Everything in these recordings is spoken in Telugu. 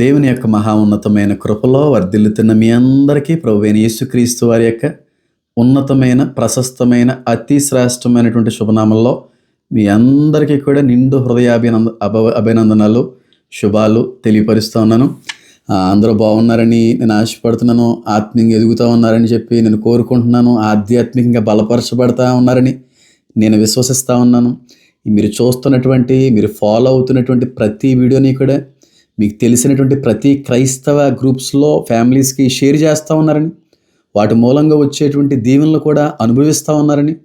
దేవుని యొక్క మహా ఉన్నతమైన కృపలో వర్ధిల్లుతున్న మీ అందరికీ ప్రభువైన యేసుక్రీస్తు వారి యొక్క ఉన్నతమైన ప్రశస్తమైన అతి శ్రేష్టమైనటువంటి శుభనామంలో మీ అందరికీ కూడా నిండు హృదయాభినంద అభ అభినందనలు శుభాలు తెలియపరుస్తూ ఉన్నాను. అందరూ బాగున్నారని నేను ఆశపడుతున్నాను ఆత్మీయంగా ఎదుగుతూ ఉన్నారని చెప్పి నేను కోరుకుంటున్నాను ఆధ్యాత్మికంగా బలపరచబడతా ఉన్నారని నేను విశ్వసిస్తూ ఉన్నాను. మీరు చూస్తున్నటువంటి మీరు ఫాలో అవుతున్నటువంటి ప్రతి వీడియోని కూడా మీకు తెలిసినటువంటి ప్రతి క్రైస్తవ గ్రూప్స్లో ఫ్యామిలీస్కి షేర్ చేస్తూ ఉన్నారని వాటి మూలంగా వచ్చేటువంటి దీవెనలు కూడా అనుభవిస్తూ ఉన్నారని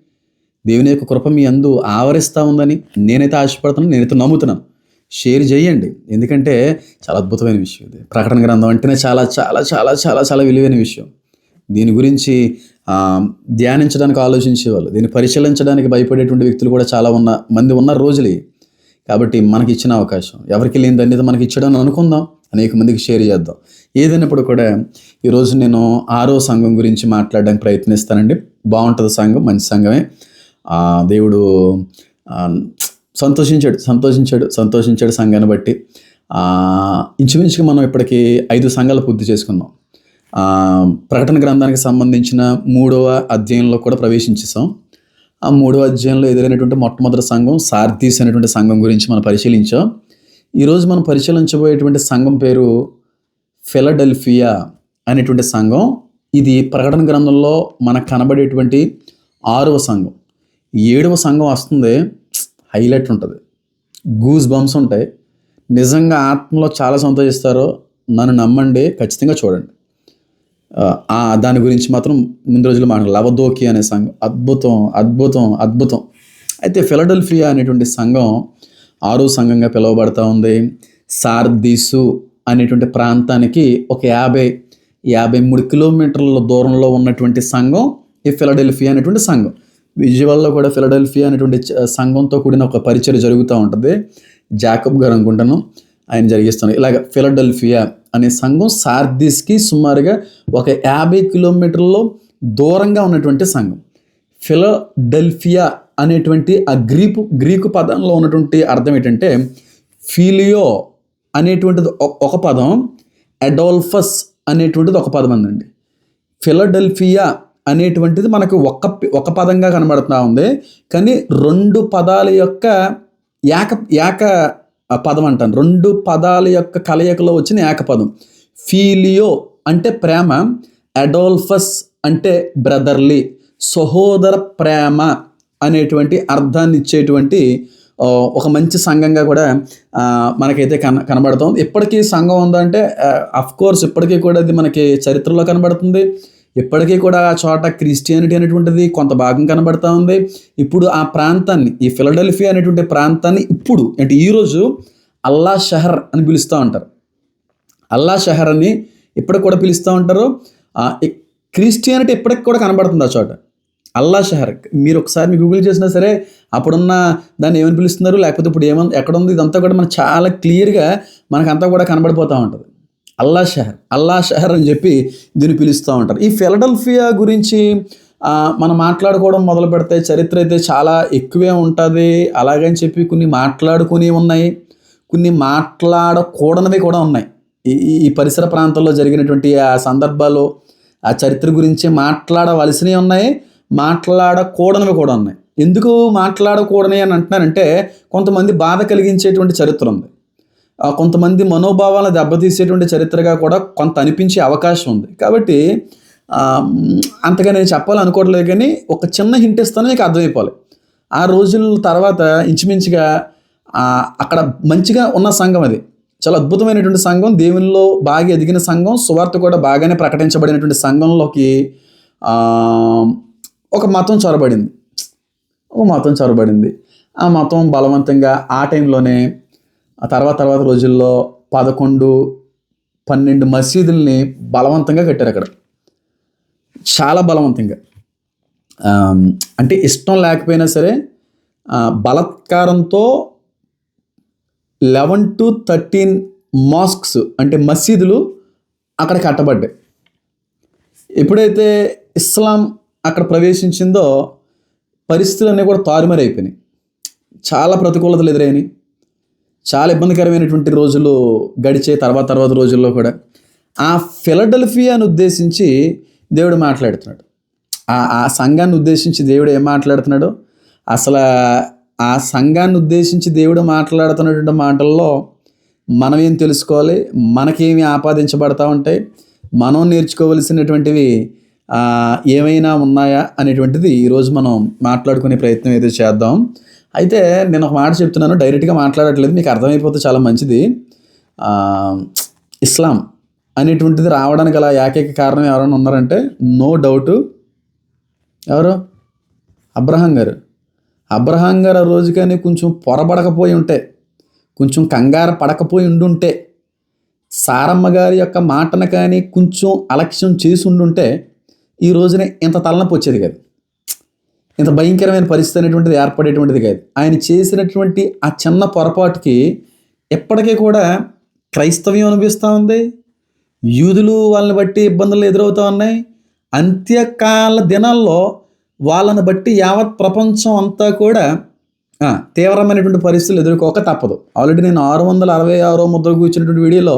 దేవుని యొక్క కృప మీ అందు ఆవరిస్తూ ఉందని నేనైతే ఆశపడుతున్నాను నేనైతే నమ్ముతున్నాను. షేర్ చేయండి. ఎందుకంటే చాలా అద్భుతమైన విషయం ఇది. ప్రకటన గ్రంథం అంటేనే చాలా చాలా చాలా చాలా చాలా విలువైన విషయం. దీని గురించి ధ్యానించడానికి ఆలోచించేవాళ్ళు దీన్ని పరిశీలించడానికి భయపడేటువంటి వ్యక్తులు కూడా చాలా ఉన్న మంది ఉన్న రోజులు కాబట్టి మనకి ఇచ్చిన అవకాశం. ఎవరికి లేని ధన్యత మనకి ఇచ్చాడని అనుకుందాం. అనేక మందికి షేర్ చేద్దాం. ఏదైనప్పుడు కూడా ఈరోజు నేను ఆరో సంఘం గురించి మాట్లాడడానికి ప్రయత్నిస్తానండి. బాగుంటుంది సంఘం మంచి సంఘమే. దేవుడు సంతోషించాడు సంతోషించాడు సంతోషించాడు సంఘాన్ని బట్టి. ఆ, ఇంచుమించుగా మనం ఇప్పటికీ ఐదు సంఘాలు పూర్తి చేసుకున్నాం. ప్రకటన గ్రంథానికి సంబంధించిన మూడవ అధ్యాయంలో కూడా ప్రవేశించేసాం ఆ మూడో అధ్యాయంలో ఎదురైనటువంటి మొట్టమొదటి సంఘం సార్థీస్ అనేటువంటి సంఘం గురించి మనం పరిశీలించాం. ఈరోజు మనం పరిశీలించబోయేటువంటి సంఘం పేరు ఫిలడెల్ఫియా అనేటువంటి సంఘం. ఇది ప్రకటన గ్రంథంలో మనకు కనబడేటువంటి ఆరవ సంఘం. ఏడవ సంఘం వస్తుంది హైలైట్ ఉంటుంది. గూస్ బంప్స్ ఉంటాయి. నిజంగా ఆత్మలో చాలా సంతోషిస్తారో నన్ను నమ్మండి ఖచ్చితంగా చూడండి. దాని గురించి మాత్రం ముందు రోజులు మాట్లాడు లవదోకి అనే సంఘం అద్భుతం అద్భుతం అద్భుతం. అయితే ఫిలడెల్ఫియా అనేటువంటి సంఘం ఆరో సంఘంగా పిలువబడతా ఉంది. సార్దీసు అనేటువంటి ప్రాంతానికి ఒక యాభై యాభై మూడు కిలోమీటర్ల దూరంలో ఉన్నటువంటి సంఘం ఈ ఫిలడెల్ఫియా అనేటువంటి సంఘం. విజయవాడలో కూడా ఫిలడెల్ఫియా అనేటువంటి సంఘంతో కూడిన ఒక పరిచయం జరుగుతూ ఉంటుంది. జాకబ్ గారు అనుకుంటాను. ఆయన జరిగిస్తున్నారు ఇలాగ ఫిలడెల్ఫియా అనే సంఘం సార్దిస్కి సుమారుగా ఒక యాభై కిలోమీటర్లో దూరంగా ఉన్నటువంటి సంఘం. ఫిలడెల్ఫియా అనేటువంటి ఆ గ్రీకు గ్రీకు పదంలో ఉన్నటువంటి అర్థం ఏంటంటే ఫీలియో అనేటువంటిది ఒక పదం అడోల్ఫస్ అనేటువంటిది ఒక పదం అందండి. ఫిలడెల్ఫియా అనేటువంటిది మనకు ఒక ఒక పదంగా కనబడుతూ ఉంది. కానీ రెండు పదాల యొక్క ఏక ఏక పదం అంటాను. రెండు పదాల యొక్క కలయికలో వచ్చిన ఏకపదం. ఫీలియో అంటే ప్రేమ అడోల్ఫస్ అంటే బ్రదర్లీ సహోదర ప్రేమ అనేటువంటి అర్థాన్ని ఇచ్చేటువంటి ఒక మంచి సంఘంగా కూడా మనకైతే కన కనబడుతుంది ఇప్పటికీ సంఘం ఉందంటే అఫ్ కోర్స్ ఇప్పటికీ కూడా అది మనకి చరిత్రలో కనబడుతుంది. ఇప్పటికీ కూడా ఆ చోట క్రిస్టియానిటీ అనేటువంటిది కొంత భాగం కనబడతా ఉంది. ఇప్పుడు ఆ ప్రాంతాన్ని ఈ ఫిలడెల్ఫియా అనేటువంటి ప్రాంతాన్ని ఇప్పుడు అంటే ఈరోజు అల్లా షహర్ అని పిలుస్తూ ఉంటారు. అల్లా షహర్ అని ఇప్పటికి కూడా పిలుస్తూ ఉంటారు. క్రిస్టియానిటీ ఇప్పటికి కూడా కనబడుతుంది ఆ చోట. అల్లా షహర్ మీరు ఒకసారి మీ గూగుల్ చేసినా సరే అప్పుడున్న దాన్ని ఏమని పిలుస్తున్నారు? లేకపోతే ఇప్పుడు ఏమని ఎక్కడ ఉంది ఇదంతా కూడా మనకు చాలా క్లియర్గా మనకంతా కూడా కనబడిపోతూ ఉంటుంది. అల్లా షహర్ అల్లా షహర్ అని చెప్పి దీన్ని పిలుస్తూ ఉంటారు. ఈ ఫిలడెల్ఫియా గురించి మనం మాట్లాడుకోవడం మొదలు పెడితే చరిత్ర అయితే చాలా ఎక్కువే ఉంటుంది. అలాగని చెప్పి కొన్ని మాట్లాడుకుని ఉన్నాయి. కొన్ని మాట్లాడకూడనివి కూడా ఉన్నాయి. ఈ ఈ- ఈ పరిసర ప్రాంతాల్లో జరిగినటువంటి ఆ సందర్భాలు ఆ చరిత్ర గురించి మాట్లాడవలసినవి ఉన్నాయి. మాట్లాడకూడనివి కూడా ఉన్నాయి. ఎందుకు మాట్లాడకూడని అని అంటున్నారంటే కొంతమంది బాధ కలిగించేటువంటి చరిత్ర ఉంది. కొంతమంది మనోభావాలను దెబ్బతీసేటువంటి చరిత్రగా కూడా కొంత అనిపించే అవకాశం ఉంది. కాబట్టి అంతగా నేను చెప్పాలనుకోవట్లేదు కానీ ఒక చిన్న హింట్ ఇస్తాను మీకు అర్థమైపోవాలి. ఆ రోజుల తర్వాత ఇంచుమించుగా అక్కడ మంచిగా ఉన్న సంఘం అది. చాలా అద్భుతమైనటువంటి సంఘం దేవునిలో బాగా ఎదిగిన సంఘం సువార్త కూడా బాగానే ప్రకటించబడినటువంటి సంఘంలోకి ఒక మతం చొరబడింది. ఒక మతం చొరబడింది. ఆ మతం బలవంతంగా ఆ టైంలోనే ఆ తర్వాత తర్వాత రోజుల్లో పదకొండు పన్నెండు మసీదుల్ని బలవంతంగా కట్టారు అక్కడ. చాలా బలవంతంగా. అంటే ఇష్టం లేకపోయినా సరే బలత్కారంతో లెవెన్ టు థర్టీన్ మాస్క్స్ అంటే మసీదులు అక్కడ కట్టబడ్డాయి. ఎప్పుడైతే ఇస్లాం అక్కడ ప్రవేశించిందో పరిస్థితులన్నీ కూడా తారుమారైపోయినాయి. చాలా ప్రతికూలతలు ఎదురైనాయి. చాలా ఇబ్బందికరమైనటువంటి రోజులు గడిచే తర్వాత తర్వాత రోజుల్లో కూడా ఆ ఫిలడెల్ఫియాను ఉద్దేశించి దేవుడు మాట్లాడుతున్నాడు. ఆ ఆ సంఘాన్ని ఉద్దేశించి దేవుడు ఏం మాట్లాడుతున్నాడు? అసలు ఆ సంఘాన్ని ఉద్దేశించి దేవుడు మాట్లాడుతున్నటువంటి మాటల్లో మనం ఏం తెలుసుకోవాలి? మనకేమి ఆపాదించబడతా ఉంటాయి? మనం నేర్చుకోవలసినటువంటివి ఏమైనా ఉన్నాయా? అనేటువంటిది ఈరోజు మనం మాట్లాడుకునే ప్రయత్నం అయితే చేద్దాం. అయితే నేను ఒక మాట చెప్తున్నాను డైరెక్ట్గా మాట్లాడట్లేదు మీకు అర్థమైపోతే చాలా మంచిది. ఇస్లాం అనేటువంటిది రావడానికి అలా ఏకైక కారణం ఎవరైనా ఉన్నారంటే నో డౌటు ఎవరు? అబ్రహాం గారు. అబ్రహాం గారు ఆ రోజు కానీ కొంచెం పొరబడకపోయి ఉంటే కొంచెం కంగారు పడకపోయి ఉండుంటే సారమ్మ గారి యొక్క మాటను కానీ కొంచెం అలక్ష్యం చేసి ఉండుంటే ఈ రోజునే ఇంత తలనొప్పి వచ్చేది కదా. ఇంత భయంకరమైన పరిస్థితి అనేటువంటిది ఏర్పడేటువంటిది కాదు. ఆయన చేసినటువంటి ఆ చిన్న పొరపాటుకి ఎప్పటికీ కూడా క్రైస్తవ్యం అనిపిస్తూ ఉంది. యూదులు వాళ్ళని బట్టి ఇబ్బందులు ఎదురవుతూ ఉన్నాయి. అంత్యకాల దినాల్లో వాళ్ళని బట్టి యావత్ ప్రపంచం అంతా కూడా తీవ్రమైనటువంటి పరిస్థితులు ఎదుర్కోక తప్పదు. ఆల్రెడీ నేను ఆరు వందల అరవై ఆరో ముద్ర కూర్చున్నటువంటి వీడియోలో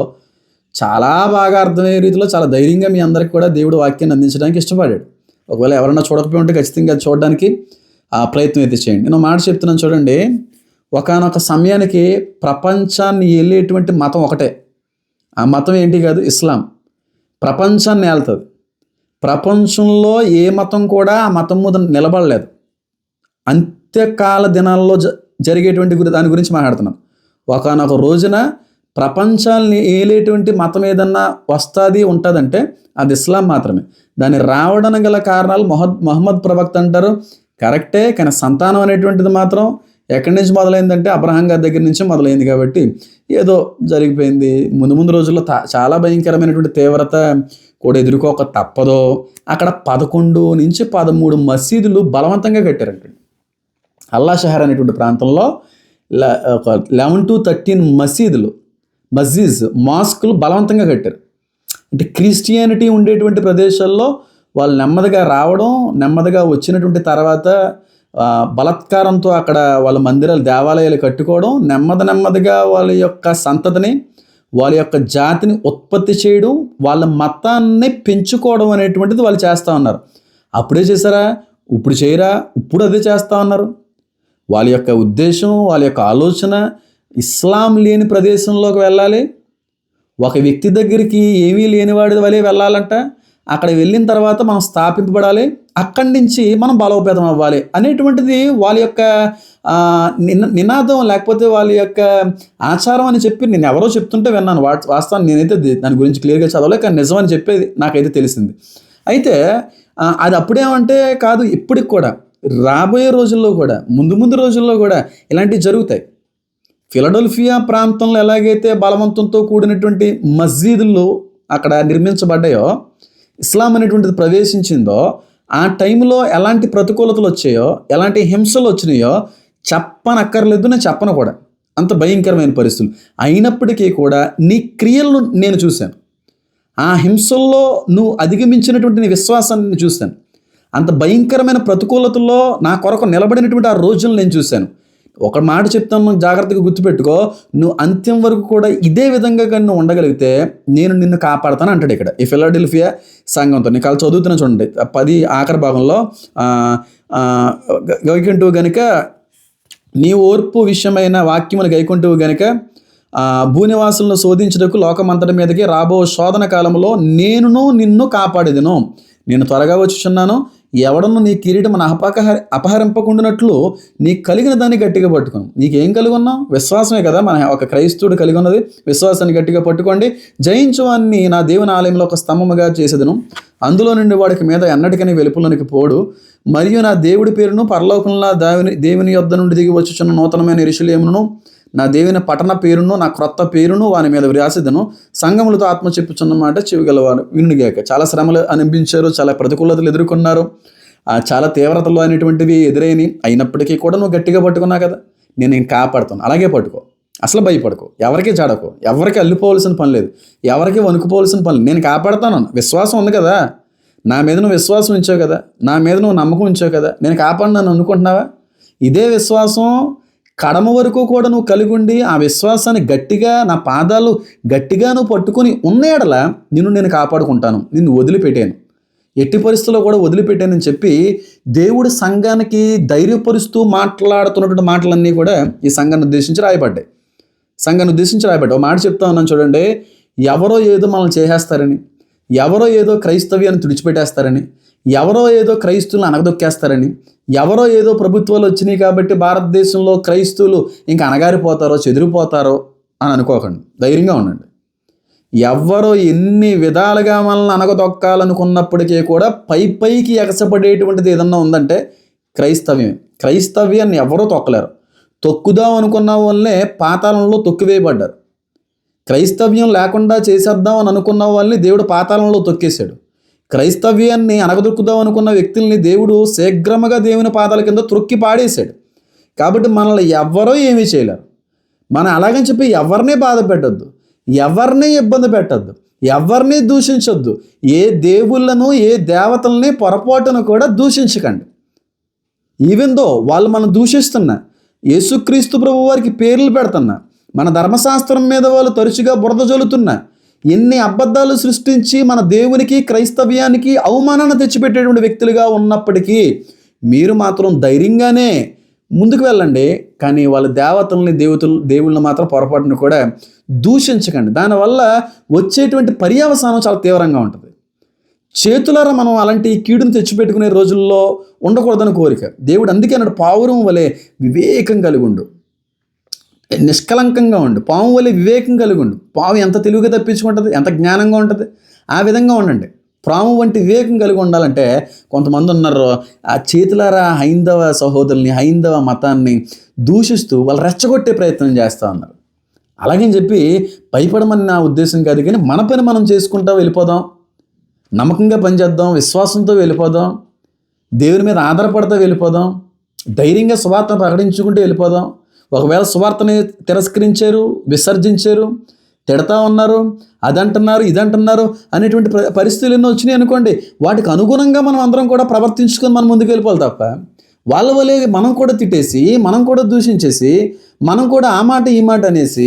చాలా బాగా అర్థమయ్యే రీతిలో చాలా ధైర్యంగా మీ అందరికి కూడా దేవుడు వాక్యాన్ని అందించడానికి ఇష్టపడాడు. ఒకవేళ ఎవరైనా చూడకపోయి ఉంటే ఖచ్చితంగా చూడడానికి ఆ ప్రయత్నం అయితే చేయండి. నేను మాట చెప్తున్నాను చూడండి. ఒకానొక సమయానికి ప్రపంచాన్ని వెళ్ళేటువంటి మతం ఒకటే. ఆ మతం ఏంటి కాదు? ఇస్లాం. ప్రపంచాన్ని ఏళ్తుంది ప్రపంచంలో ఏ మతం కూడా ఆ మతం మీద నిలబడలేదు. అంత్యకాల దినాల్లో జ జరిగేటువంటి గురి దాని గురించి మాట్లాడుతున్నాను. ఒకనొక రోజున ప్రపంచాన్ని ఏలేటువంటి మతం ఏదన్నా వస్తుంది ఉంటుందంటే అది ఇస్లాం మాత్రమే. దాన్ని రావడానికి గల కారణాలు మొహద్ మహమ్మద్ ప్రవక్త అంటారు. కరెక్టే కానీ సంతానం అనేటువంటిది మాత్రం ఎక్కడి నుంచి మొదలైందంటే అబ్రహం గారి దగ్గర నుంచి మొదలైంది కాబట్టి ఏదో జరిగిపోయింది. ముందు ముందు రోజుల్లో తా- చాలా భయంకరమైనటువంటి తీవ్రత కూడా ఎదుర్కోక తప్పదో. అక్కడ పదకొండు నుంచి పదమూడు మసీదులు బలవంతంగా కట్టారంటండి అల్లా షహర్ అనేటువంటి ప్రాంతంలో ల- ఒక లెవెన్ టు థర్టీన్ మసీదులు మస్జిద్ మాస్కులు బలవంతంగా కట్టారు. అంటే క్రిస్టియానిటీ ఉండేటువంటి ప్రదేశాల్లో వాళ్ళు నెమ్మదిగా రావడం నెమ్మదిగా వచ్చినటువంటి తర్వాత బలత్కారంతో అక్కడ వాళ్ళ మందిరాలు దేవాలయాలు కట్టుకోవడం నెమ్మది నెమ్మదిగా వాళ్ళ యొక్క సంతతిని వాళ్ళ యొక్క జాతిని ఉత్పత్తి చేయడం వాళ్ళ మతాన్ని పెంచుకోవడం అనేటువంటిది వాళ్ళు చేస్తూ ఉన్నారు. అప్పుడే చేశారా? ఇప్పుడు చేయరా? ఇప్పుడు అదే చేస్తూ ఉన్నారు. వాళ్ళ యొక్క ఉద్దేశం వాళ్ళ యొక్క ఆలోచన ఇస్లాం లేని ప్రదేశంలోకి వెళ్ళాలి. ఒక వ్యక్తి దగ్గరికి ఏమీ లేనివాడి వలె వెళ్ళాలంట. అక్కడ వెళ్ళిన తర్వాత మనం స్థాపింపబడాలి. అక్కడి నుంచి మనం బలోపేతం అవ్వాలి. అనేటువంటిది వాళ్ళ యొక్క నిన్ నినాదం లేకపోతే వాళ్ళ యొక్క ఆచారం అని చెప్పి నేను ఎవరో చెప్తుంటే విన్నాను. వా వాస్తవాన్ని నేనైతే దాని గురించి క్లియర్గా చదవలే కానీ నిజం అని చెప్పేది నాకైతే తెలిసింది. అయితే అది అప్పుడేమంటే కాదు ఇప్పటికి కూడా రాబోయే రోజుల్లో కూడా ముందు ముందు రోజుల్లో కూడా ఇలాంటివి జరుగుతాయి. ఫిలడెల్ఫియా ప్రాంతంలో ఎలాగైతే బలవంతంతో కూడినటువంటి మస్జీదుల్లో అక్కడ నిర్మించబడ్డాయో ఇస్లాం అనేటువంటిది ప్రవేశించిందో ఆ టైంలో ఎలాంటి ప్రతికూలతలు వచ్చాయో ఎలాంటి హింసలు వచ్చినాయో చెప్పనక్కర్లేదు నేను చెప్పను కూడా. అంత భయంకరమైన పరిస్థితులు. అయినప్పటికీ కూడా నీ క్రియలను నేను చూశాను. ఆ హింసల్లో నువ్వు అధిగమించినటువంటి నీ విశ్వాసాన్ని నేను చూశాను. అంత భయంకరమైన ప్రతికూలతల్లో నా కొరకు నిలబడినటువంటి ఆ రోజులను నేను చూశాను. ఒక మాట చెప్తాను జాగ్రత్తగా గుర్తుపెట్టుకో. నువ్వు అంత్యం వరకు కూడా ఇదే విధంగా కానీ నువ్వు ఉండగలిగితే నేను నిన్ను కాపాడతాను అంటాడు ఇక్కడ. ఈ ఫిలాడెల్ఫియా సంఘంతో నీకు అలా చదువుతున్నా చూడండి. పది ఆఖరి భాగంలో గైకుంటూ గనుక నీ ఓర్పు విషయమైన వాక్యములు గైకుంటూ గనుక భూనివాసులను శోధించుటకు లోకమంతటి మీదకి రాబో శోధన కాలంలో నేనును నిన్ను కాపాడేదను. నేను త్వరగా వచ్చుచున్నాను ఎవడను నీ కిరీటం అపహ అపహరింపకుండానట్లు నీకు కలిగిన దాన్ని గట్టిగా పట్టుకోను. నీకేం కలిగి ఉన్నాం విశ్వాసమే కదా మన ఒక క్రైస్తవుడు కలిగి ఉన్నది విశ్వాసాన్ని గట్టిగా పట్టుకోండి. జయించువాన్ని నా దేవుని ఆలయంలో ఒక స్తంభముగా చేసేదను. అందులో నుండి వాడికి మీద ఎన్నటికని వెలుపులోనికి పోడు. మరియు నా దేవుడి పేరును పరలోకంలో దేవుని దేవుని యొద్ద నుండి దిగి వచ్చుచున్న నూతనమైన ఇరుషులేమును నా దేవుని పట్టణ పేరును నా క్రొత్త పేరును వాని మీద వ్రాసిదను. సంఘములతో ఆత్మ చెప్పుచున్న మాట చెవిగలవారు వినుగాక. చాలా శ్రమలు అనిపించారు చాలా ప్రతికూలతలు ఎదుర్కొన్నారు. చాలా తీవ్రతలు అనేటువంటివి ఎదురైనవి అయినప్పటికీ కూడా నువ్వు గట్టిగా పట్టుకున్నా కదా. నేను నేను కాపాడుతాను. అలాగే పట్టుకో. అసలు భయపడుకో. ఎవరికి చాడకు ఎవరికి అల్లిపోవలసిన పని లేదు. ఎవరికి వణుకుపోవలసిన పని లేదు. నేను కాపాడుతాను. విశ్వాసం ఉంది కదా. నా మీద నువ్వు విశ్వాసం ఉంచావు కదా. నా మీద నువ్వు నమ్మకం ఉంచావు కదా. నేను కాపాడినాను అనుకుంటున్నావా? ఇదే విశ్వాసం కడమ వరకు కూడా నువ్వు కలిగి ఉండి ఆ విశ్వాసాన్ని గట్టిగా నా పాదాలు గట్టిగా నువ్వు పట్టుకొని ఉన్నేడల నిన్ను నేను కాపాడుకుంటాను నిన్ను వదిలిపెట్టాను. ఎట్టి పరిస్థితుల్లో కూడా వదిలిపెట్టానని చెప్పి దేవుడి సంఘానికి ధైర్యపరుస్తూ మాట్లాడుతున్నటువంటి మాటలన్నీ కూడా ఈ సంఘాన్ని ఉద్దేశించి రాయబడ్డాయి. సంఘాన్ని ఉద్దేశించి రాయబడ్డాయి. ఒక మాట చెప్తా ఉన్నాను చూడండి. ఎవరో ఏదో మనల్ని చేసేస్తారని ఎవరో ఏదో క్రైస్తవ్యాన్ని తుడిచిపెట్టేస్తారని ఎవరో ఏదో క్రైస్తువులను అనగదొక్కేస్తారని ఎవరో ఏదో ప్రభుత్వాలు వచ్చినాయి కాబట్టి భారతదేశంలో క్రైస్తువులు ఇంకా అనగారిపోతారో చెదిరిపోతారో అని అనుకోకండి. ధైర్యంగా ఉండండి. ఎవ్వరో ఎన్ని విధాలుగా మనల్ని అనగదొక్కాలనుకున్నప్పటికీ కూడా పై పైకి ఎగసపడేటువంటిది ఏదన్నా ఉందంటే క్రైస్తవ్యమే. క్రైస్తవ్యాన్ని ఎవరో తొక్కలేరు. తొక్కుదాం అనుకున్న వాళ్ళే పాతాళంలో తొక్కివేయబడ్డారు. క్రైస్తవ్యం లేకుండా చేసేద్దాం అని అనుకున్న వాళ్ళని దేవుడు పాతాళంలో తొక్కేశాడు. క్రైస్తవ్యాన్ని అనగదొక్కుదాం అనుకున్న వ్యక్తుల్ని దేవుడు శీఘ్రముగా దేవుని పాదాల కింద త్రొక్కి పాడేశాడు. కాబట్టి మనల్ని ఎవ్వరో ఏమీ చేయలేరు. మనం అలాగని చెప్పి ఎవరిని బాధ పెట్టద్దు. ఎవరిని ఇబ్బంది పెట్టద్దు. ఎవరిని దూషించొద్దు. ఏ దేవుళ్ళను ఏ దేవతల్ని పొరపాటును కూడా దూషించకండి. ఈవెన్ దో వాళ్ళు మనం దూషిస్తున్నా యేసుక్రీస్తు ప్రభు వారికి పేర్లు పెడుతున్నా మన ధర్మశాస్త్రం మీద వాళ్ళు తరచుగా బురద జల్లుతున్నా ఎన్ని అబద్ధాలు సృష్టించి మన దేవునికి క్రైస్తవ్యానికి అవమానాన్ని తెచ్చిపెట్టేటువంటి వ్యక్తులుగా ఉన్నప్పటికీ మీరు మాత్రం ధైర్యంగానే ముందుకు వెళ్ళండి. కానీ వాళ్ళ దేవతల్ని దేవతలు దేవుళ్ళని మాత్రం పొరపాటును కూడా దూషించకండి. దానివల్ల వచ్చేటువంటి పర్యావసానం చాలా తీవ్రంగా ఉంటుంది. చేతులారా మనం అలాంటి కీడును తెచ్చిపెట్టుకునే రోజుల్లో ఉండకూడదని కోరిక. దేవుడు అందుకే అన్నాడు పావురం వలె వివేకం కలిగి ఉండు. నిష్కలంకంగా ఉండు. పాము వలె వివేకం కలిగి ఉండు. పాము ఎంత తెలివిగా తప్పించుకుంటుంది ఎంత జ్ఞానంగా ఉంటుంది ఆ విధంగా ఉండండి. పాము వంటి వివేకం కలిగి ఉండాలంటే కొంతమంది ఉన్నారు ఆ చేతులారా హైందవ సహోదరుల్ని హైందవ మతాన్ని దూషిస్తూ వాళ్ళు రెచ్చగొట్టే ప్రయత్నం చేస్తూ ఉన్నారు. అలాగని చెప్పి భయపడమని నా ఉద్దేశం కాదు కానీ మన పని మనం చేసుకుంటా వెళ్ళిపోదాం. నమ్మకంగా పనిచేద్దాం విశ్వాసంతో వెళ్ళిపోదాం. దేవుని మీద ఆధారపడతా వెళ్ళిపోదాం. ధైర్యంగా స్వార్థ ప్రకటించుకుంటూ వెళ్ళిపోదాం. ఒకవేళ సువార్తని తిరస్కరించారు విసర్జించారు తిడతా ఉన్నారు అదంటున్నారు ఇదంటున్నారు అనేటువంటి పరిస్థితులు ఎన్నో వచ్చినాయి అనుకోండి. వాటికి అనుగుణంగా మనం అందరం కూడా ప్రవర్తించుకొని మనం ముందుకు వెళ్ళిపోవాలి తప్ప వాళ్ళ వల్లే మనం కూడా తిట్టేసి మనం కూడా దూషించేసి మనం కూడా ఆ మాట ఈ మాట అనేసి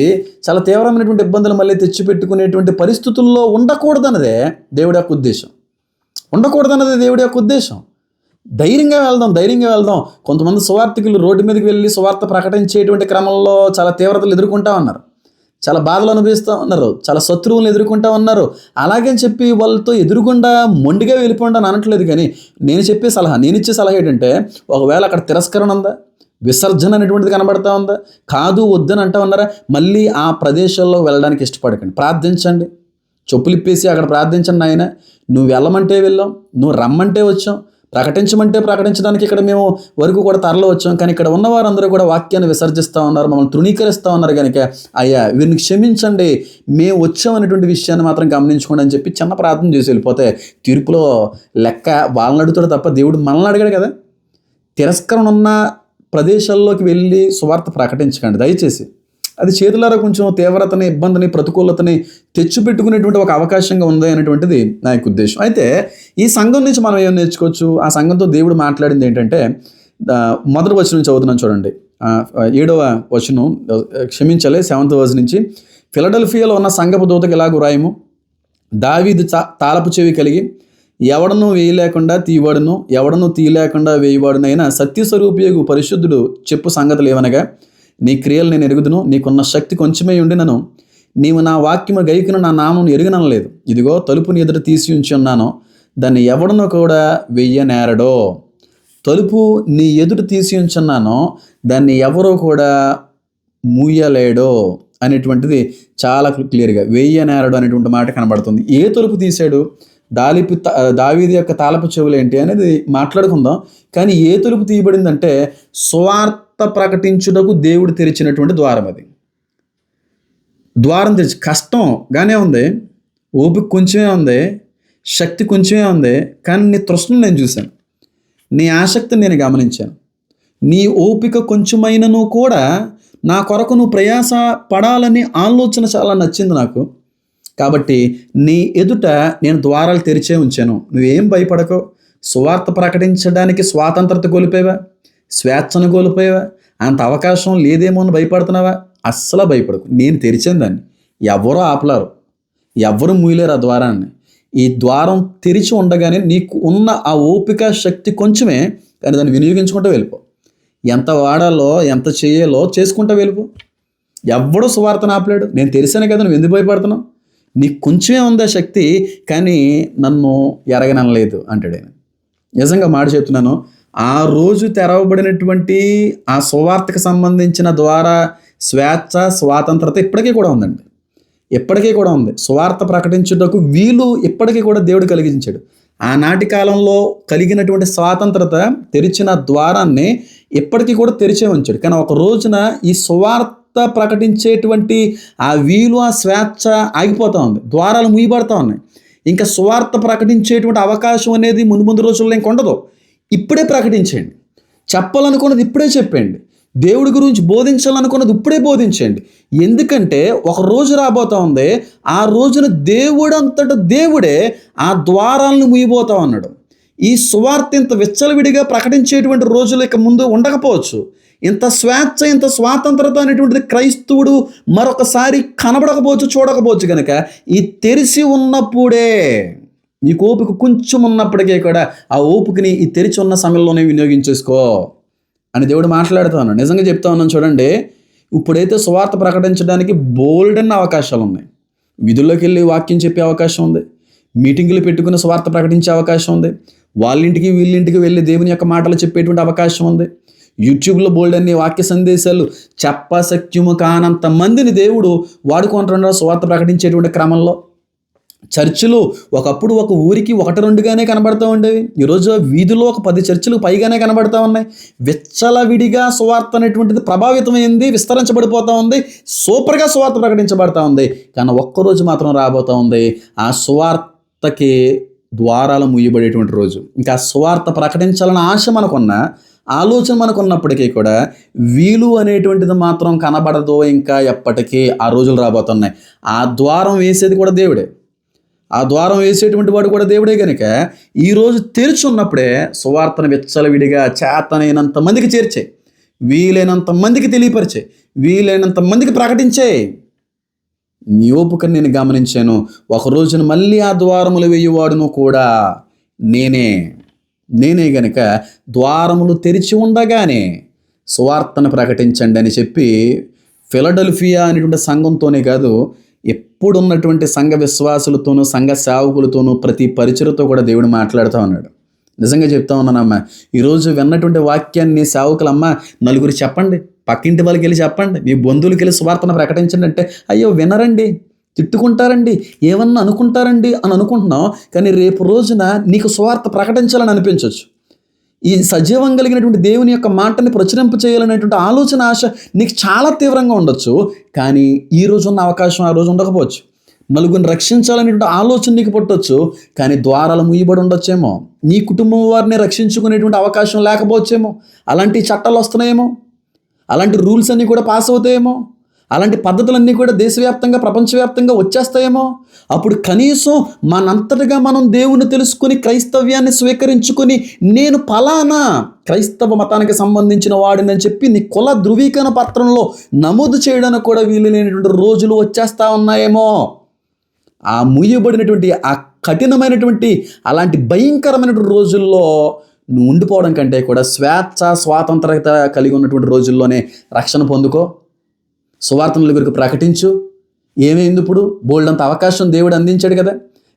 చాలా తీవ్రమైనటువంటి ఇబ్బందులు మళ్ళీ తెచ్చిపెట్టుకునేటువంటి పరిస్థితుల్లో ఉండకూడదన్నదే దేవుడి యొక్క ఉద్దేశం. ఉండకూడదన్నదే దేవుడి యొక్క ఉద్దేశం. ధైర్యంగా వెళ్దాం ధైర్యంగా వెళ్దాం. కొంతమంది సువార్థికులు రోడ్డు మీదకి వెళ్ళి సువార్త ప్రకటించేటువంటి క్రమంలో చాలా తీవ్రతలు ఎదుర్కొంటా ఉన్నారు. చాలా బాధలు అనుభవిస్తూ ఉన్నారు. చాలా శత్రువులను ఎదుర్కొంటా ఉన్నారు. అలాగని చెప్పి వాళ్ళతో ఎదురుగుండా మొండిగా వెళ్ళిపోండి అని అనట్లేదు కానీ నేను చెప్పే సలహా నేను ఇచ్చే సలహా ఏంటంటే ఒకవేళ అక్కడ తిరస్కరణ ఉందా? విసర్జన అనేటువంటిది కనబడతా ఉందా? కాదు వద్దని అంటా ఉన్నారా? మళ్ళీ ఆ ప్రదేశాల్లో వెళ్ళడానికి ఇష్టపడకండి. ప్రార్థించండి. చెప్పులు ఇప్పేసి అక్కడ ప్రార్థించండి ఆయన నువ్వు వెళ్ళమంటే వెళ్ళాం. నువ్వు రమ్మంటే వచ్చాం. ప్రకటించమంటే ప్రకటించడానికి ఇక్కడ మేము వరకు కూడా తరలి వచ్చాం. కానీ ఇక్కడ ఉన్న వారందరూ కూడా వాక్యాన్ని విసర్జిస్తూ ఉన్నారు మమ్మల్ని తృణీకరిస్తూ ఉన్నారు కనుక అయ్యా వీరిని క్షమించండి. మేము వచ్చాం అనేటువంటి విషయాన్ని మాత్రం గమనించుకోండి అని చెప్పి చిన్న ప్రార్థన చేసి వెళ్ళిపోతే తీర్పులో లెక్క వాళ్ళని అడుగుతాడు తప్ప దేవుడు మనల్ని అడిగాడు కదా. తిరస్కరణ ఉన్న ప్రదేశాల్లోకి వెళ్ళి సువార్త ప్రకటించకండి. దయచేసి అది చేతులారా కొంచెం తీవ్రతని ఇబ్బందిని ప్రతికూలతని తెచ్చిపెట్టుకునేటువంటి ఒక అవకాశంగా ఉంది అనేటువంటిది నా యొక్క ఉద్దేశం. అయితే ఈ సంఘం నుంచి మనం ఏం నేర్చుకోవచ్చు? ఆ సంఘంతో దేవుడు మాట్లాడింది ఏంటంటే మొదటి వచనం చదువుతున్నాను చూడండి. ఏడవ వచనం క్షమించలే క్షమించాలి సెవెంత్ వర్స్ నుంచి. ఫిలడెల్ఫియాలో ఉన్న సంఘపు దూతకి ఇలాగ రాయము దావీదు చా తాళపు చెవి కలిగి ఎవడను వేయలేకుండా తీయవాడును ఎవడను తీయలేకుండా వేయవాడునైనా సత్యస్వరూపియగు పరిశుద్ధుడు చెప్పు సంగతులు ఏమనగా నీ క్రియలు నేను ఎరుగుదును నీకున్న శక్తి కొంచెమే ఉండినను. నీవు నా వాక్యము గైకును నా నామం ఎరుగనలేదు ఇదిగో తలుపుని ఎదుట తీసి ఉంచి ఉన్నాను. దాన్ని ఎవడనో కూడా వెయ్యనేరడో. తలుపు నీ ఎదుట తీసి ఉంచున్నానో దాన్ని ఎవరో కూడా మూయలేడో అనేటువంటిది చాలా క్లియర్గా వెయ్యనేరడు అనేటువంటి మాట కనబడుతుంది. ఏ తలుపు తీశాడు? దాలిపు దావీది యొక్క తాళపు చెవులు ఏంటి అనేది మాట్లాడుకుందాం. కానీ ఏ తలుపు తీయబడిందంటే స్వార్థ ప్రకటించుటకు దేవుడు తెరిచినటువంటి ద్వారం అది. ద్వారం తెరిచి కష్టంగానే ఉంది ఓపిక కొంచెమే ఉంది శక్తి కొంచెమే ఉంది కానీ నీ తృష్ణను నేను చూశాను. నీ ఆసక్తిని నేను గమనించాను. నీ ఓపిక కొంచెమైనను కూడా నా కొరకు నువ్వు ప్రయాస పడాలని ఆలోచన చాలా నచ్చింది నాకు. కాబట్టి నీ ఎదుట నేను ద్వారాలు తెరిచే ఉంచాను. నువ్వేం భయపడకో. సువార్త ప్రకటించడానికి స్వాతంత్రత కోల్పోయావా? స్వేచ్ఛను కోల్పోయావా? అంత అవకాశం లేదేమో అని భయపడుతున్నావా? అస్సలు భయపడకు. నేను తెరిచాను దాన్ని. ఎవరో ఆపలేరు. ఎవరు మూయలేరు ఆ ద్వారాన్ని. ఈ ద్వారం తెరిచి ఉండగానే నీకు ఉన్న ఆ ఓపిక శక్తి కొంచెమే కానీ దాన్ని వినియోగించుకుంటూ వెళ్ళిపో. ఎంత వాడాలో ఎంత చేయాలో చేసుకుంటూ వెళ్ళిపో. ఎవడో సువార్తను ఆపలేడు. నేను తెలిసాను కదా నువ్వు ఎందుకు భయపడుతున్నావు? నీకు కొంచెమే ఉందా శక్తి కానీ నన్ను ఎరగనలేదు అంటాడు నిజంగా మాట చెప్తున్నాను ఆ రోజు తెరవబడినటువంటి ఆ సువార్తకు సంబంధించిన ద్వారా స్వేచ్ఛ స్వాతంత్రత ఇప్పటికీ కూడా ఉందండి. ఇప్పటికీ కూడా ఉంది. సువార్త ప్రకటించుటకు వీలు ఇప్పటికీ కూడా దేవుడు కలిగించాడు. ఆనాటి కాలంలో కలిగినటువంటి స్వాతంత్రత తెరిచిన ద్వారాన్ని ఇప్పటికీ కూడా తెరిచే ఉంచాడు. కానీ ఒక రోజున ఈ సువార్త ప్రకటించేటువంటి ఆ వీలు ఆ స్వేచ్ఛ ఆగిపోతూ ఉంది. ద్వారాలు ముయ్యబడతా ఉన్నాయి. ఇంకా సువార్త ప్రకటించేటువంటి అవకాశం అనేది ముందు ముందు రోజుల్లో ఇంక ఉండదు. ఇప్పుడే ప్రకటించండి చెప్పాలనుకున్నది ఇప్పుడే చెప్పండి దేవుడి గురించి బోధించాలనుకున్నది ఇప్పుడే బోధించండి ఎందుకంటే ఒక రోజు రాబోతా ఉంది. ఆ రోజున దేవుడు అంతటా దేవుడే ఆ ద్వారాలను ముయ్యబోతా ఉన్నాడు. ఈ సువార్త ఇంత విచ్చలవిడిగా ప్రకటించేటువంటి రోజులు ఇక ముందు ఉండకపోవచ్చు. ఇంత స్వేచ్ఛ ఇంత స్వాతంత్రత అనేటువంటిది క్రైస్తవుడు మరొకసారి కనబడకపోవచ్చు చూడకపోవచ్చు కనుక ఈ తెరిసి ఉన్నప్పుడే నీకు ఓపిక కొంచెం ఉన్నప్పటికీ కూడా ఆ ఓపికని ఈ తెరిచి ఉన్న సమయంలోనే వినియోగించేసుకో అని దేవుడు మాట్లాడుతాను నిజంగా చెప్తా ఉన్నాను చూడండి ఇప్పుడైతే సువార్త ప్రకటించడానికి బోల్డ్ అన్న అవకాశాలు ఉన్నాయి. విధుల్లోకి వెళ్ళి వాక్యం చెప్పే అవకాశం ఉంది. మీటింగులు పెట్టుకుని స్వార్థ ప్రకటించే అవకాశం ఉంది. వాళ్ళ ఇంటికి వీళ్ళింటికి వెళ్ళి దేవుని యొక్క మాటలు చెప్పేటువంటి అవకాశం ఉంది. యూట్యూబ్లో బోల్డ్ అన్ని వాక్య సందేశాలు చెప్పసక్యము కానంత మందిని దేవుడు వాడుకుంటున్నాడు స్వార్థ ప్రకటించేటువంటి క్రమంలో చర్చిలు ఒకప్పుడు ఒక ఊరికి ఒకటి రెండుగానే కనబడుతూ ఉండేవి. ఈరోజు వీధిలో ఒక పది చర్చిలు పైగానే కనబడుతూ ఉన్నాయి. విచ్చలవిడిగా సువార్త అనేటువంటిది ప్రభావితమైంది విస్తరించబడిపోతూ ఉంది సూపర్గా సువార్త ప్రకటించబడతా ఉంది. కానీ ఒక్కరోజు మాత్రం రాబోతా ఉంది. ఆ సువార్తకి ద్వారాలు ముయ్యబడేటువంటి రోజు. ఇంకా సువార్త ప్రకటించాలన్న ఆశ మనకున్న ఆలోచన మనకున్నప్పటికీ కూడా వీలు అనేటువంటిది మాత్రం కనబడదు ఇంకా ఎప్పటికీ ఆ రోజులు రాబోతున్నాయి. ఆ ద్వారం వేసేది కూడా దేవుడే. ఆ ద్వారం వేసేటువంటి వాడు కూడా దేవుడే కనుక ఈరోజు తెరిచి ఉన్నప్పుడే సువార్తను విచ్చలవిడిగా చేతనైనంత మందికి చేర్చే వీలైనంత మందికి తెలియపరిచే వీలైనంత మందికి ప్రకటించే నీ ఓపికను నేను గమనించాను. ఒక రోజున మళ్ళీ ఆ ద్వారములు వేయువాడును కూడా నేనే. నేనే గనుక ద్వారములు తెరిచి ఉండగానే సువార్తను ప్రకటించండి అని చెప్పి ఫిలడెల్ఫియా అనేటువంటి సంఘంతోనే కాదు ఎప్పుడు ఉన్నటువంటి సంఘ విశ్వాసులతోనూ సంఘ సేవకులతోనూ ప్రతి పరిచయతో కూడా దేవుడు మాట్లాడుతూ ఉన్నాడు. నిజంగా చెప్తా ఉన్నానమ్మా ఈరోజు విన్నటువంటి వాక్యాన్ని సేవకులమ్మ నలుగురు చెప్పండి పక్కింటి వాళ్ళకి వెళ్ళి చెప్పండి మీ బంధువులకి వెళ్ళి స్వార్థన ప్రకటించండి అంటే అయ్యో వినరండి తిట్టుకుంటారండి ఏమన్నా అనుకుంటారండి అని అనుకుంటున్నావు కానీ రేపు రోజున నీకు స్వార్థ ప్రకటించాలని అనిపించవచ్చు ఈ సజీవం కలిగినటువంటి దేవుని యొక్క మాటని ప్రచురింప చేయాలనేటువంటి ఆలోచన ఆశ నీకు చాలా తీవ్రంగా ఉండొచ్చు. కానీ ఈ రోజు ఉన్న అవకాశం ఆ రోజు ఉండకపోవచ్చు. నలుగురిని రక్షించాలనేటువంటి ఆలోచన నీకు పుట్టొచ్చు. కానీ ద్వారాలు ముయ్యబడి ఉండొచ్చేమో. నీ కుటుంబం వారిని రక్షించుకునేటువంటి అవకాశం లేకపోవచ్చేమో. అలాంటి చట్టాలు వస్తున్నాయేమో. అలాంటి రూల్స్ అన్నీ కూడా పాస్ అవుతాయేమో. అలాంటి పద్ధతులన్నీ కూడా దేశవ్యాప్తంగా ప్రపంచవ్యాప్తంగా వచ్చేస్తాయేమో? అప్పుడు కనీసం మనంతటిగా మనం దేవుని తెలుసుకుని క్రైస్తవ్యాన్ని స్వీకరించుకొని నేను ఫలానా క్రైస్తవ మతానికి సంబంధించిన వాడిని చెప్పి నీ కుల ధృవీకరణ పత్రంలో నమోదు చేయడానికి కూడా వీలు లేనటువంటి రోజులు వచ్చేస్తా ఉన్నాయేమో? ఆ ముయ్యబడినటువంటి ఆ కఠినమైనటువంటి అలాంటి భయంకరమైనటువంటి రోజుల్లో నువ్వు ఉండిపోవడం కంటే కూడా స్వేచ్ఛ స్వాతంత్రత కలిగి ఉన్నటువంటి రోజుల్లోనే రక్షణ పొందుకో. సువార్త నలుగురికి ప్రకటించు. ఏమైంది ఇప్పుడు? బోల్డంత అవకాశం దేవుడు అందించాడు కదా.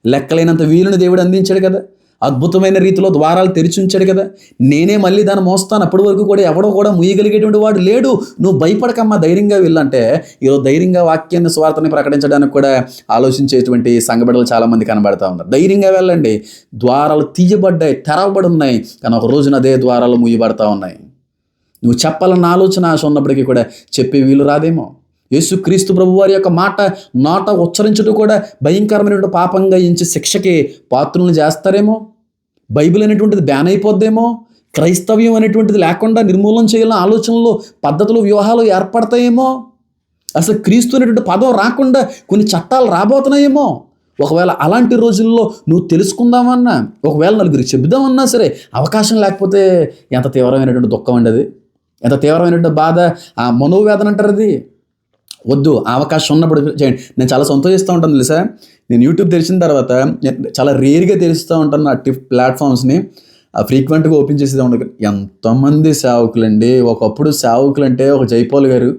లెక్కలేనంత వీలుని దేవుడు అందించాడు కదా. అద్భుతమైన రీతిలో ద్వారాలు తెరిచి ఉంచాడు కదా. నేనే మళ్ళీ దాన్ని మోస్తాను. అప్పటి వరకు కూడా ఎవడో కూడా ముయ్యగలిగేటువంటి వాడు లేడు. నువ్వు భయపడకమ్మా ధైర్యంగా వెళ్ళంటే. ఈరోజు ధైర్యంగా వాక్యాన్ని స్వార్థని ప్రకటించడానికి కూడా ఆలోచించేటువంటి సంఘబిడలు చాలామంది కనబడతా ఉన్నారు. ధైర్యంగా వెళ్ళండి. ద్వారాలు తీయబడ్డాయి తెరవబడి ఉన్నాయి. కానీ ఒక రోజున అదే ద్వారాలు ముయ్యబడతా ఉన్నాయి. నువ్వు చెప్పాలన్న ఆలోచన ఆశ ఉన్నప్పటికీ కూడా చెప్పే వీలు రాదేమో. యేసు క్రీస్తు ప్రభు వారి యొక్క మాట నాట ఉచ్చరించడం కూడా భయంకరమైనటువంటి పాపంగా ఎంచి శిక్షకి పాత్రలను చేస్తారేమో? బైబిల్ అనేటువంటిది బ్యాన్ అయిపోద్దేమో? క్రైస్తవ్యం అనేటువంటిది లేకుండా నిర్మూలన చేయాలన్న ఆలోచనలు పద్ధతులు వ్యూహాలు ఏర్పడతాయేమో? అసలు క్రీస్తు అనేటువంటి పదం రాకుండా కొన్ని చట్టాలు రాబోతున్నాయేమో? ఒకవేళ అలాంటి రోజుల్లో నువ్వు తెలుసుకుందామన్నా ఒకవేళ నలుగురికి చెబుదామన్నా సరే అవకాశం లేకపోతే ఎంత తీవ్రమైనటువంటి దుఃఖం అండి అది? ఎంత తీవ్రమైనటువంటి బాధ ఆ మనోవేదన అంటారు అది. వద్దు ఆ అవకాశం ఉన్నప్పుడు చేయండి. నేను చాలా సంతోషిస్తూ ఉంటాను తెలుసా? నేను యూట్యూబ్ తెరిచిన తర్వాత నేను చాలా రేర్గా తెలుస్తూ ఉంటాను నా టిప్ ప్లాట్ఫామ్స్ని. ఫ్రీక్వెంట్గా ఓపెన్ చేసేది ఉండదు. ఎంతమంది సేవకులండి? ఒకప్పుడు సేవకులు అంటే ఒక జైపాల్ గారు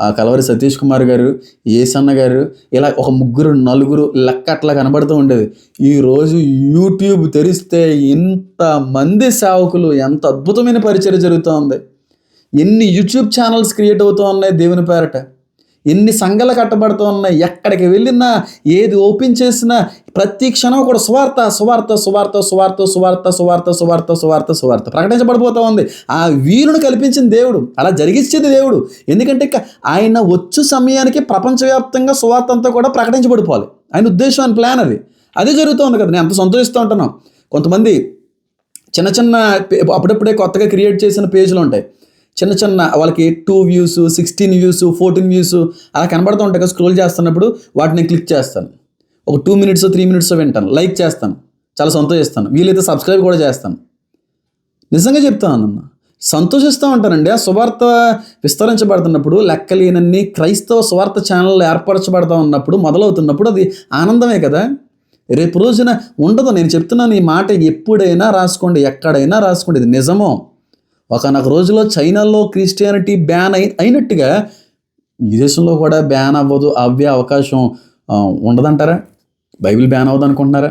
ఆ కలవరి సతీష్ కుమార్ గారు ఏసన్న గారు ఇలా ఒక ముగ్గురు నలుగురు లెక్క అట్లా కనబడుతూ ఉండేది. ఈరోజు యూట్యూబ్ తెరిస్తే ఇంతమంది సేవకులు ఎంత అద్భుతమైన పరిచయం జరుగుతూ ఉంది. ఎన్ని యూట్యూబ్ ఛానల్స్ క్రియేట్ అవుతూ ఉన్నాయి దేవుని పేరట? ఎన్ని సంఘాలు కట్టబడుతూ ఉన్నాయి? ఎక్కడికి వెళ్ళినా ఏది ఓపెన్ చేసినా ప్రతి క్షణం కూడా సువార్త సువార్త సువార్త సువార్త సువార్త సువార్త సువార్త సువార్త సువార్త ప్రకటించబడిపోతూ ఉంది. ఆ వీరును కల్పించిన దేవుడు. అలా జరిగించేది దేవుడు. ఎందుకంటే ఆయన వచ్చు సమయానికి ప్రపంచవ్యాప్తంగా సువార్త అంతా కూడా ప్రకటించబడిపోవాలి. ఆయన ఉద్దేశం ఆయన ప్లాన్ అది. అదే జరుగుతుంది కదా. నేను అంత సంతోషిస్తూ ఉంటున్నాను. కొంతమంది చిన్న చిన్న అప్పుడప్పుడే కొత్తగా క్రియేట్ చేసిన పేజీలు ఉంటాయి. చిన్న చిన్న వాళ్ళకి two views sixteen views fourteen views అలా కనబడుతూ ఉంటాయి కదా స్క్రోల్ చేస్తున్నప్పుడు వాటిని క్లిక్ చేస్తాను. ఒక టూ మినిట్స్ త్రీ మినిట్స్ వింటాను లైక్ చేస్తాను చాలా సంతోషిస్తాను. వీలైతే సబ్స్క్రైబ్ కూడా చేస్తాను. నిజంగా చెప్తాను అన్న సంతోషిస్తూ ఉంటానండి. ఆ సువార్త విస్తరించబడుతున్నప్పుడు లెక్కలేనన్ని క్రైస్తవ సువార్త ఛానల్ ఏర్పరచబడతా ఉన్నప్పుడు మొదలవుతున్నప్పుడు అది ఆనందమే కదా. రేపు రోజున ఉండదు. నేను చెప్తున్నాను ఈ మాట ఎప్పుడైనా రాసుకోండి ఎక్కడైనా రాసుకోండి ఇది నిజమో? ఒకనొక రోజులో చైనాలో క్రిస్టియానిటీ బ్యాన్ అయి అయినట్టుగా ఈ దేశంలో కూడా బ్యాన్ అవ్వదు అవ్వే అవకాశం ఉండదంటారా? బైబిల్ బ్యాన్ అవ్వదు అనుకుంటున్నారా?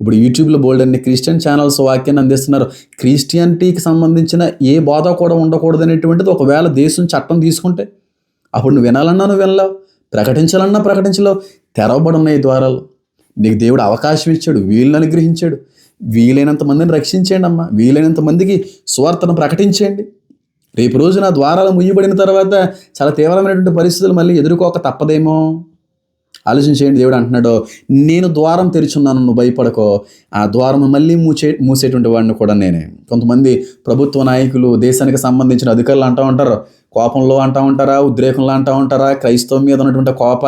ఇప్పుడు యూట్యూబ్లో బోల్డ్ అన్ని క్రిస్టియన్ ఛానల్స్ వాక్యాన్ని అందిస్తున్నారు. క్రిస్టియానిటీకి సంబంధించిన ఏ బాధ కూడా ఉండకూడదు అనేటువంటిది ఒకవేళ దేశం చట్టం తీసుకుంటే అప్పుడు నువ్వు వినాలన్నా నువ్వు వినలేవు. ప్రకటించాలన్నా ప్రకటించలేవు. తెరవబడి ఉన్నాయి ద్వారాలు. నీకు దేవుడు అవకాశం ఇచ్చాడు వీళ్ళని అనుగ్రహించాడు. వీలైనంత మందిని రక్షించండి అమ్మా. వీలైనంత మందికి స్వార్థను ప్రకటించండి రేపు రోజున ద్వారాలు ముయ్యబడిన తర్వాత చాలా తీవ్రమైనటువంటి పరిస్థితులు మళ్ళీ ఎదుర్కోక తప్పదేమో. ఆలోచించేయండి దేవుడు అంటున్నాడు నేను ద్వారం తెరిచున్నాను నువ్వు భయపడకో. ఆ ద్వారం మళ్ళీ మూసే మూసేటువంటి వాడిని కూడా నేనే. కొంతమంది ప్రభుత్వ నాయకులు దేశానికి సంబంధించిన అధికారులు అంటూ ఉంటారు కోపంలో అంటూ ఉంటారా ఉద్రేకంలో అంటూ ఉంటారా క్రైస్తవం మీద ఉన్నటువంటి కోప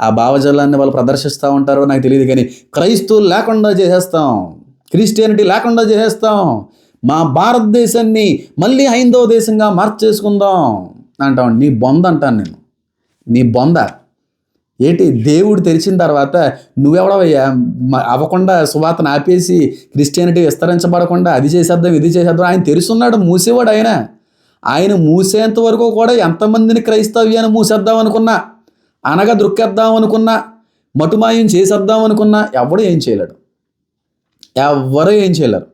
ఆ భావజాలాన్ని వాళ్ళు ప్రదర్శిస్తూ ఉంటారో నాకు తెలియదు కానీ క్రైస్తవులు లేకుండా చేసేస్తాం. క్రిస్టియానిటీ లేకుండా చేసేస్తాం. మా భారతదేశాన్ని మళ్ళీ హైందవ దేశంగా మార్చేసుకుందాం అంటాం. నీ బొంద అంటాను నేను. నీ బొంద. ఏంటి దేవుడు తెరిచిన తర్వాత నువ్వెవడవయ్యా? అవ్వకుండా సువార్తను ఆపేసి క్రిస్టియానిటీ విస్తరించబడకుండా అది చేసేద్దాం ఇది చేసేద్దాం. ఆయన తెరుస్తున్నాడు మూసేవాడు ఆయన. ఆయన మూసేంత వరకు కూడా ఎంతమందిని క్రైస్తవ్యాన్ని మూసేద్దాం అనుకున్నా అనగా దృక్కేద్దాం అనుకున్నా మటుమాయం చేసేద్దాం అనుకున్నా ఎవడు ఏం చేయలేడు. ఎవరు ఏం చేయలేరు.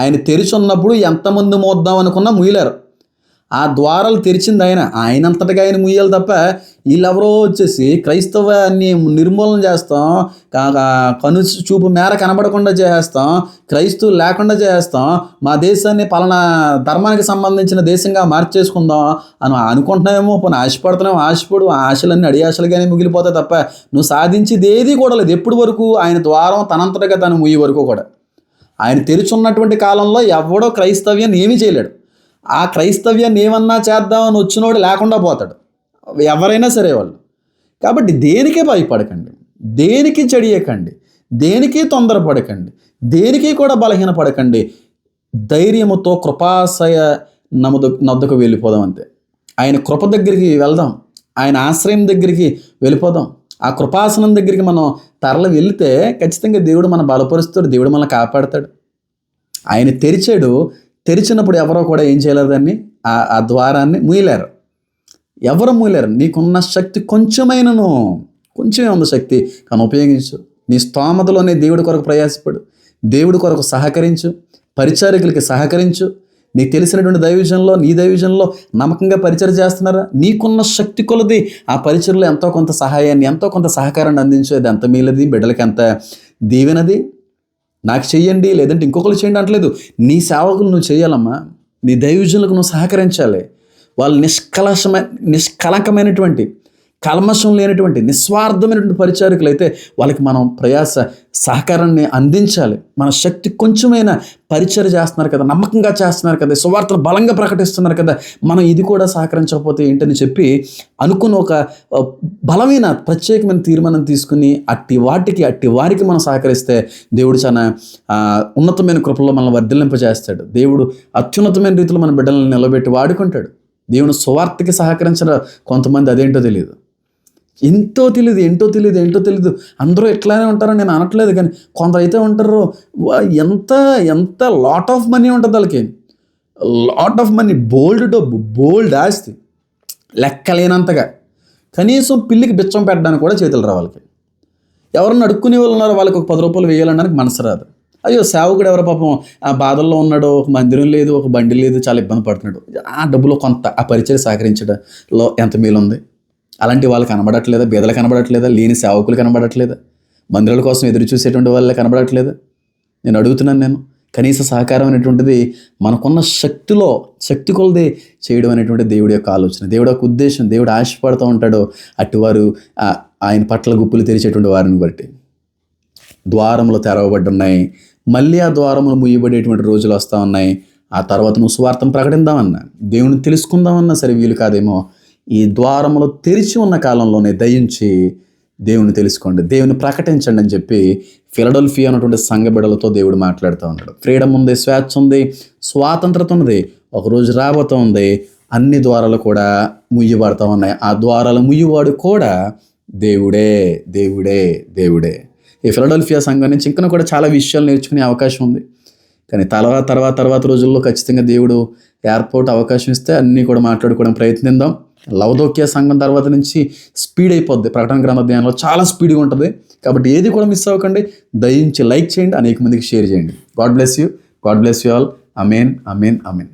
ఆయన తెరిచి ఉన్నప్పుడు ఎంతమంది మోద్దాం అనుకున్నా ముయ్యలేరు. ఆ ద్వారాలు తెరిచింది ఆయన. ఆయనంతటిగా ఆయన ముయ్యాలి తప్ప వీళ్ళెవరో వచ్చేసి క్రైస్తవాన్ని నిర్మూలన చేస్తాం కా- కను చూపు మేర కనబడకుండా చేసేస్తాం క్రైస్తవులు లేకుండా చేసేస్తాం మా దేశాన్ని పలానా ధర్మానికి సంబంధించిన దేశంగా మార్చేసుకుందాం అని అనుకుంటున్నామేమో పోనీ ఆశపడుతున్నామో ఆశపడు ఆశలన్నీ అడి ఆశలుగానే మిగిలిపోతాయి తప్ప నువ్వు సాధించేది ఏది కూడా లేదు. ఎప్పటి వరకు ఆయన ద్వారం తనంతటగా తను ముయ్యి వరకు కూడా. ఆయన తెరిచున్నటువంటి కాలంలో ఎవడో క్రైస్తవ్యాన్ని ఏమీ చేయలేడు. ఆ క్రైస్తవ్యాన్ని ఏమన్నా చేద్దామని వచ్చినోడు లేకుండా పోతాడు. ఎవరైనా సరే వాళ్ళు. కాబట్టి దేనికే భయపడకండి. దేనికి చెడియకండి దేనికి తొందరపడకండి. దేనికి కూడా బలహీన పడకండి ధైర్యముతో కృపాశయ నమదు నద్దకు వెళ్ళిపోదాం అంతే. ఆయన కృప దగ్గరికి వెళ్దాం. ఆయన ఆశ్రయం దగ్గరికి వెళ్ళిపోదాం. ఆ కృపాసనం దగ్గరికి మనం తరలి వెళితే ఖచ్చితంగా దేవుడు మన బలపరుస్తాడు. దేవుడు మనల్ని కాపాడతాడు. ఆయన తెరిచాడు. తెరిచినప్పుడు ఎవరో కూడా ఏం చేయలేరు దాన్ని? ఆ ద్వారాన్ని మూయలేరు. ఎవరు మూయలేరు? నీకున్న శక్తి కొంచెమైనను కొంచెమే ఉంది శక్తి. కానీ ఉపయోగించు. నీ స్తోమతలోనే దేవుడి కొరకు ప్రయాసపడు. దేవుడి కొరకు సహకరించు. పరిచారికులకి సహకరించు. నీకు తెలిసినటువంటి దైవజంలో నీ దైవజంలో నమ్మకంగా పరిచయం చేస్తున్నారా? నీకున్న శక్తి కొలది ఆ పరిచయలో ఎంతో కొంత సహాయాన్ని ఎంతో కొంత సహకారాన్ని అందించేది ఎంత మీలది? బిడ్డలకి ఎంత దీవెనది? నాకు చెయ్యండి లేదంటే ఇంకొకరు చేయండి అంటలేదు. నీ సేవకులు నువ్వు చేయాలమ్మా నీ దైవజనులకు నువ్వు సహకరించాలి. వాళ్ళు నిష్కలశమైన నిష్కలంకమైనటువంటి కల్మషం లేనటువంటి నిస్వార్థమైనటువంటి పరిచారకులు అయితే వాళ్ళకి మనం ప్రయాస సహకారాన్ని అందించాలి. మన శక్తి కొంచెమైనా పరిచయం చేస్తున్నారు కదా నమ్మకంగా చేస్తున్నారు కదా సువార్తలు బలంగా ప్రకటిస్తున్నారు కదా మనం ఇది కూడా సహకరించకపోతే ఏంటని చెప్పి అనుకున్న ఒక బలమైన ప్రత్యేకమైన తీర్మానం తీసుకుని అట్టి వాటికి అట్టి వారికి మనం సహకరిస్తే దేవుడు చాలా ఉన్నతమైన కృపలో మనల్ని వర్ధిల్లింపజేస్తాడు. దేవుడు అత్యున్నతమైన రీతిలో మన బిడ్డలను నిలబెట్టి వాడుకుంటాడు. దేవుని సువార్తకి సహకరించిన కొంతమంది అదేంటో తెలియదు ఎంతో తెలియదు ఏంటో తెలియదు ఏంటో తెలియదు అందరూ ఎట్లానే ఉంటారో నేను అనట్లేదు కానీ కొందరైతే అయితే ఉంటారు ఎంత ఎంత లాట్ ఆఫ్ మనీ ఉంటుంది వాళ్ళకి. లాట్ ఆఫ్ మనీ బోల్డ్ డబ్బు బోల్డ్ ఆస్తి. లెక్కలేనంతగా. కనీసం పిల్లికి బిచ్చం పెట్టడానికి కూడా చేతులు రావాలకి వాళ్ళకి. ఎవరన్నా అడుక్కునే వాళ్ళు ఉన్నారో వాళ్ళకి ఒక పది రూపాయలు వేయాలనడానికి మనసు రాదు. అయ్యో సేవకుడు ఎవరో పాపం ఆ బాధల్లో ఉన్నాడు ఒక మందిరం లేదు ఒక బండి లేదు చాలా ఇబ్బంది పడుతున్నాడు. ఆ డబ్బులో కొంత ఆ పరిచయం సహకరించడంలో ఎంత మేలు ఉంది అలాంటి వాళ్ళు కనబడట్లేదా? బీదలు కనబడట్లేదా? లేని సేవకులు కనబడట్లేదా? మందిరాల కోసం ఎదురు చూసేటువంటి వాళ్ళే కనబడట్లేదా? నేను అడుగుతున్నాను నేను. కనీస సహకారం అనేటువంటిది మనకున్న శక్తిలో శక్తి కొలది చేయడం అనేటువంటి దేవుడి యొక్క ఆలోచన. దేవుడి యొక్క ఉద్దేశం దేవుడు ఆశపడుతూ ఉంటాడో. అటువారు ఆయన పట్ల గుప్పులు తెరిచేటువంటి వారిని బట్టి. ద్వారములు తెరవబడి ఉన్నాయి మళ్ళీ ఆ ద్వారములు ముయ్యబడేటువంటి రోజులు వస్తూ ఉన్నాయి. ఆ తర్వాత నువ్వు స్వార్థం ప్రకటిద్దామన్నా దేవుని తెలుసుకుందామన్నా సరే వీలు కాదేమో. ఈ ద్వారములు తెరిచి ఉన్న కాలంలోనే దయించి దేవుని తెలుసుకోండి. దేవుని ప్రకటించండి అని చెప్పి ఫిలడల్ఫియా అన్నటువంటి సంఘ బిడలతో దేవుడు మాట్లాడుతూ ఉన్నాడు. ఫ్రీడమ్ ఉంది స్వేచ్ఛ ఉంది స్వాతంత్రత ఉంది ఒకరోజు రాబోతూ ఉంది. అన్ని ద్వారాలు కూడా ముయ్యబడుతూ ఉన్నాయి. ఆ ద్వారాలు ముయ్యవాడు కూడా దేవుడే దేవుడే దేవుడే. ఈ ఫిలడల్ఫియా సంఘం నుంచి ఇంకా కూడా చాలా విషయాలు నేర్చుకునే అవకాశం ఉంది. కానీ తర్వాత తర్వాత తర్వాత రోజుల్లో ఖచ్చితంగా దేవుడు ఎయిర్పోర్ట్ అవకాశం ఇస్తే అన్నీ కూడా మాట్లాడుకోవడం ప్రయత్నిద్దాం. లవదోక్య సంఘం తర్వాత నుంచి స్పీడ్ అయిపోద్ది. ప్రకటన గ్రంథ ధ్యానంలో చాలా స్పీడ్గా ఉంటుంది. కాబట్టి ఏది కూడా మిస్ అవ్వకండి. దయించి లైక్ చేయండి. అనేక మందికి షేర్ చేయండి. God bless you. God bless you all. Amen amen amen